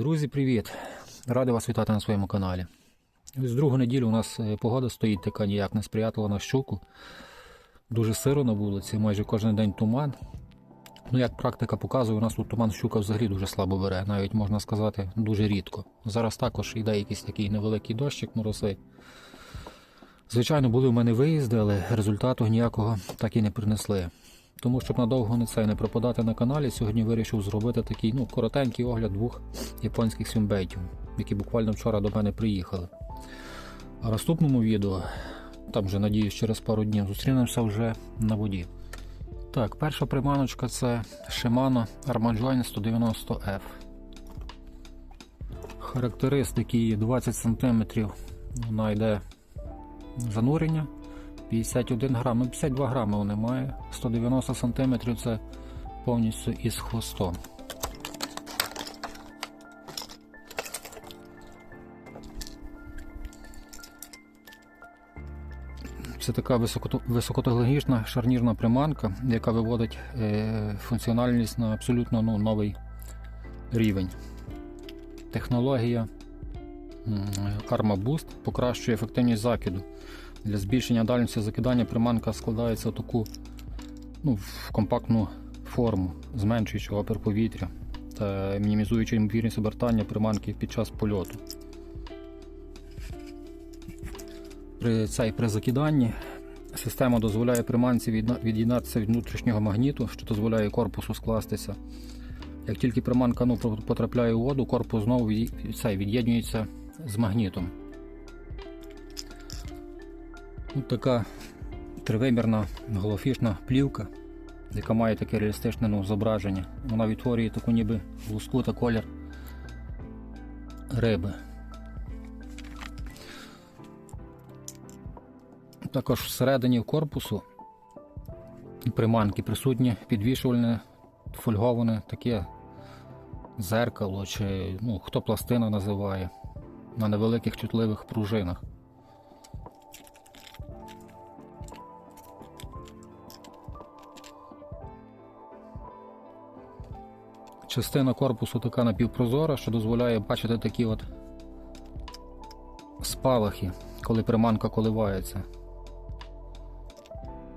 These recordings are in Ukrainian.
Друзі, привіт! Радий вас вітати на своєму каналі. Ось другу неділю у нас е, погода стоїть така ніяк не сприятлива на щуку. Дуже сиро на вулиці, майже кожен день туман. Ну, як практика показує, у нас тут туман щука взагалі дуже слабо бере, навіть можна сказати, дуже рідко. Зараз також йде якийсь такий невеликий дощик мороси. Звичайно, були в мене виїзди, але результату ніякого так і не принесли. Тому щоб надовго не це не пропадати на каналі, сьогодні вирішив зробити такий ну, коротенький огляд двох японських сюмбейтів, які буквально вчора до мене приїхали. А в наступному відео, там вже надіюсь, через пару днів зустрінемося вже на воді. Так, перша приманочка це Shimano Armajoin 190F. Характеристики 20 см. Вона йде занурення. 51 грам, ну 52 грами вона має, 190 см це повністю із хвостом. Це така високотехнологічна шарнірна приманка, яка виводить е, функціональність на абсолютно ну, новий рівень. Технологія Arma Boost покращує ефективність закиду. Для збільшення дальності закидання приманка складається в таку ну, в компактну форму, зменшуючи опір повітря та мінімізуючи ймовірність обертання приманки під час польоту. При, цей, при закиданні система дозволяє приманці від'єднатися від внутрішнього магніту, що дозволяє корпусу скластися. Як тільки приманка ну, потрапляє у воду, корпус знову від- цей, від'єднується з магнітом. Ось така тривимірна голофішна плівка, яка має таке реалістичне ну, зображення. Вона відтворює таку ніби луску та колір риби. Також всередині корпусу приманки присутнє підвішувальне, фольговане таке зеркало, чи ну, хто пластина називає, на невеликих чутливих пружинах. Частина корпусу така напівпрозора, що дозволяє бачити такі от спалахи, коли приманка коливається.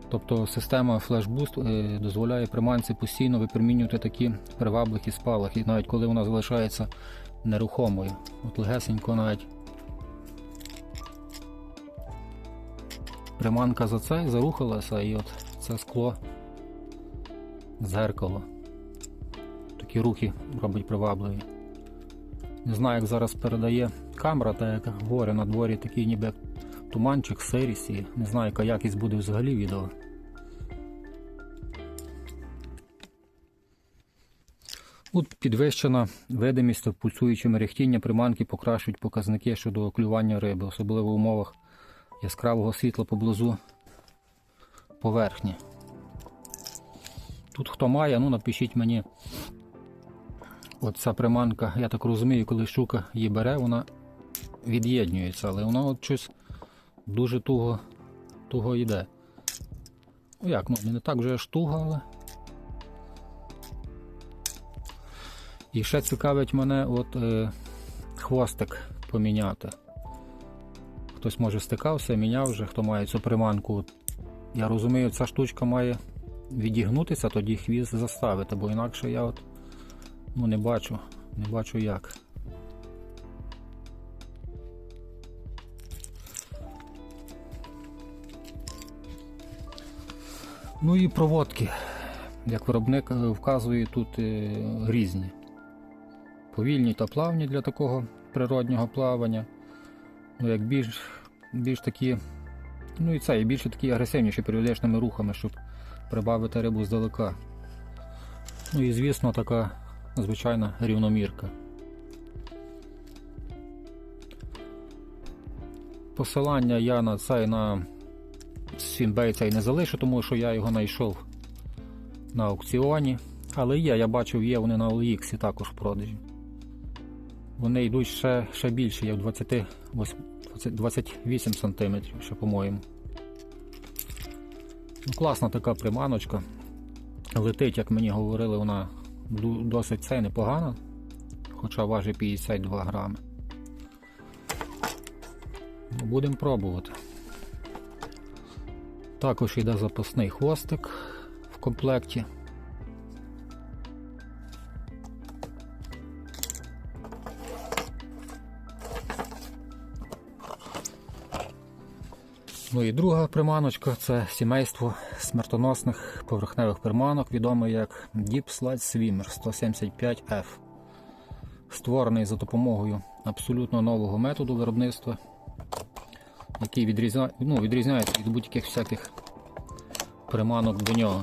Тобто система е, дозволяє приманці постійно випромінювати такі привабливі спалахи, навіть коли вона залишається нерухомою. От легесенько навіть приманка за це зарухалася і от це скло зеркало. Такі рухи робить привабливі. Не знаю, як зараз передає камера, та як говорю, на дворі такий ніби туманчик, сирість і не знаю, яка якість буде взагалі відео. От підвищена видимість та пульсуюче мерехтіння приманки покращують показники щодо клювання риби, особливо в умовах яскравого світла поблизу поверхні. Тут хто має, ну напишіть мені. Оця приманка, я так розумію, коли щука її бере, вона від'єднюється, але вона от щось дуже туго, туго йде. Ну як, ну не так вже аж туго, але. І ще цікавить мене от е, хвостик поміняти. Хтось може стикався, міняв вже, хто має цю приманку. Я розумію, ця штучка має відігнутися, тоді хвіст заставити, бо інакше я от ну, не бачу, не бачу як. Ну і проводки. Як виробник е, вказує, тут е, різні. Повільні та плавні для такого природнього плавання. Ну, як більш, більш такі, ну і це, і більше такі агресивніші періодичними рухами, щоб прибавити рибу здалека. Ну і звісно така звичайна рівномірка. Посилання я на цей на Сінбей цей не залишу, тому що я його знайшов на аукціоні. Але є, я бачив, є вони на OLX також в продажі. Вони йдуть ще ще більше, є в 28, 20, 28 см, ще по-моєму. Ну, класна така приманочка. Летить, як мені говорили, вона досить це непогано, хоча важить 52 грами. Будемо пробувати. Також йде запасний хвостик в комплекті. Ну і друга приманочка це сімейство смертоносних поверхневих приманок, відоме як Deep Slide Swimmer 175F. Створений за допомогою абсолютно нового методу виробництва, який відрізня... ну, відрізняється від будь-яких всяких приманок до нього.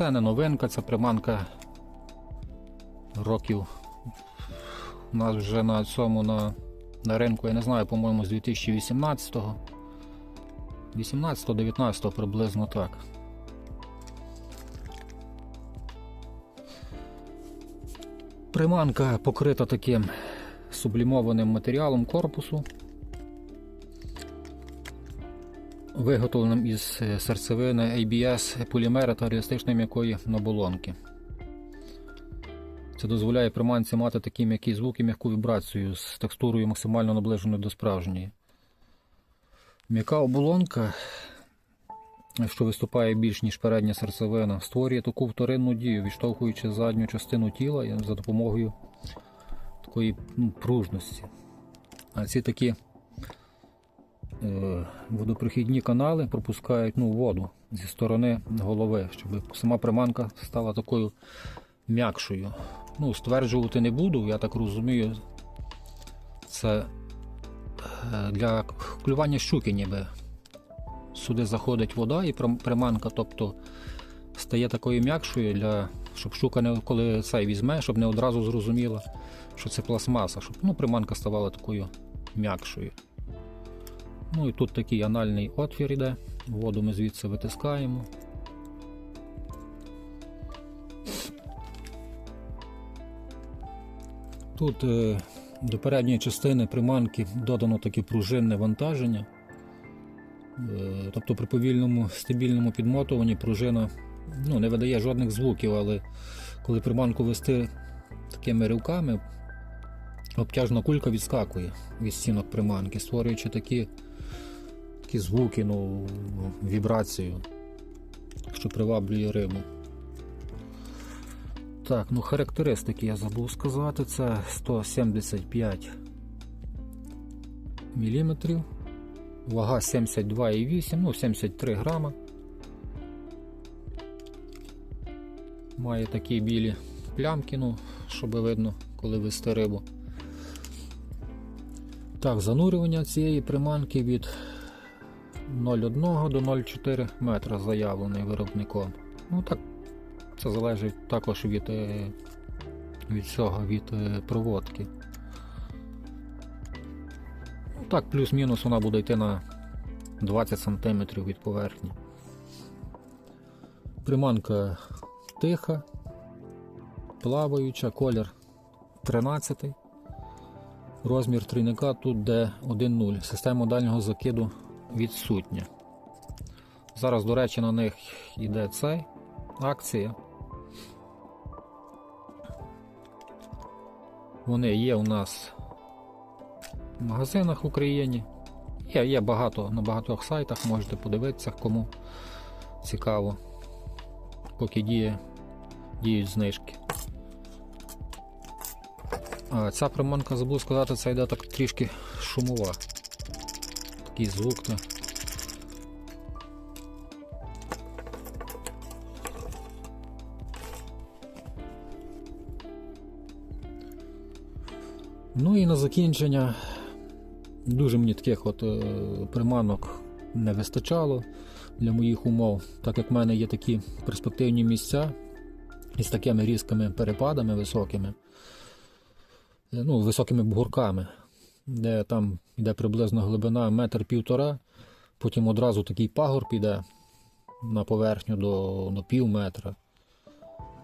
Це не новинка, це приманка років. У нас вже на цьому на, на ринку, я не знаю, по-моєму, з 2018-го. 18-19 приблизно так. Приманка покрита таким сублімованим матеріалом корпусу, виготовленим із е, серцевини ABS полімера та реалістичної м'якої наболонки. Це дозволяє приманці мати такий м'який звук і м'яку вібрацію з текстурою максимально наближеною до справжньої. М'яка оболонка, що виступає більш ніж передня серцевина, створює таку вторинну дію, відштовхуючи задню частину тіла за допомогою такої ну, пружності. А ці такі водопрохідні канали пропускають ну, воду зі сторони голови, щоб сама приманка стала такою м'якшою. Ну, стверджувати не буду, я так розумію, це е, для клювання щуки ніби. Сюди заходить вода і приманка, тобто стає такою м'якшою, для, щоб щука не коли цей візьме, щоб не одразу зрозуміла, що це пластмаса, щоб ну, приманка ставала такою м'якшою. Ну і тут такий анальний отвір іде, воду ми звідси витискаємо. Тут е, до передньої частини приманки додано таке пружинне вантаження. Е, Тобто при повільному стабільному підмотуванні пружина ну, не видає жодних звуків, але коли приманку вести такими ривками, обтяжна кулька відскакує від стінок приманки, створюючи такі, такі звуки, ну, вібрацію, що приваблює рибу. Так, ну характеристики я забув сказати, це 175 мм, вага 72,8, ну 73 грама. Має такі білі плямки, ну, щоб видно, коли вести рибу. Так, занурювання цієї приманки від 0,1 до 0,4 метра заявлений виробником. Ну так, це залежить також від, е, від цього, від е, проводки. Ну, так, плюс-мінус вона буде йти на 20 см від поверхні. Приманка тиха, плаваюча, колір 13. Розмір трійника тут де 1.0. Система дальнього закиду відсутня. Зараз, до речі, на них йде цей акція. Вони є у нас в магазинах в Україні. Є, є багато на багатьох сайтах, можете подивитися, кому цікаво, поки діє, діють знижки. А ця приманка забув сказати, це йде так трішки шумова. Такий звук. то Ну і на закінчення дуже мені таких от е, приманок не вистачало для моїх умов, так як в мене є такі перспективні місця із такими різкими перепадами високими, е, ну, високими бугорками, де там йде приблизно глибина метр півтора, потім одразу такий пагор піде на поверхню до, до пів метра.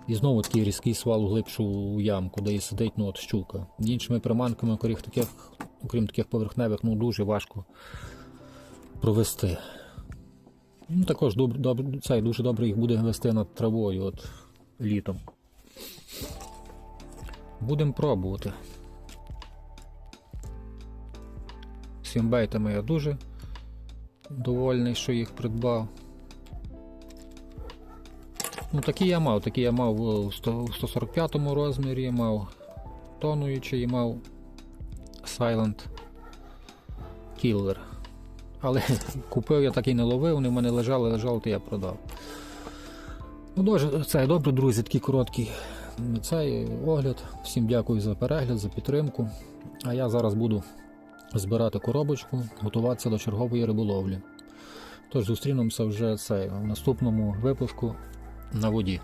І знову такий різкий свал у глибшу ямку, де і сидить ну, от щука. Іншими приманками, коріх таких окрім таких поверхневих, ну дуже важко провести. Ну, також доб, доб, це, дуже добре їх буде вести над травою от, літом. Будемо пробувати. Цим бейтами я дуже довольний, що їх придбав. Ну, такі я мав, такі я мав у 145 розмірі, мав тонуючий, і мав Silent Killer. Але купив я так і не ловив, вони в мене лежали, лежали, то я продав. Ну, дуже, це добре, друзі, такий короткий цей огляд. Всім дякую за перегляд, за підтримку. А я зараз буду збирати коробочку, готуватися до чергової риболовлі. Тож зустрінемося вже цей в наступному випуску на воді.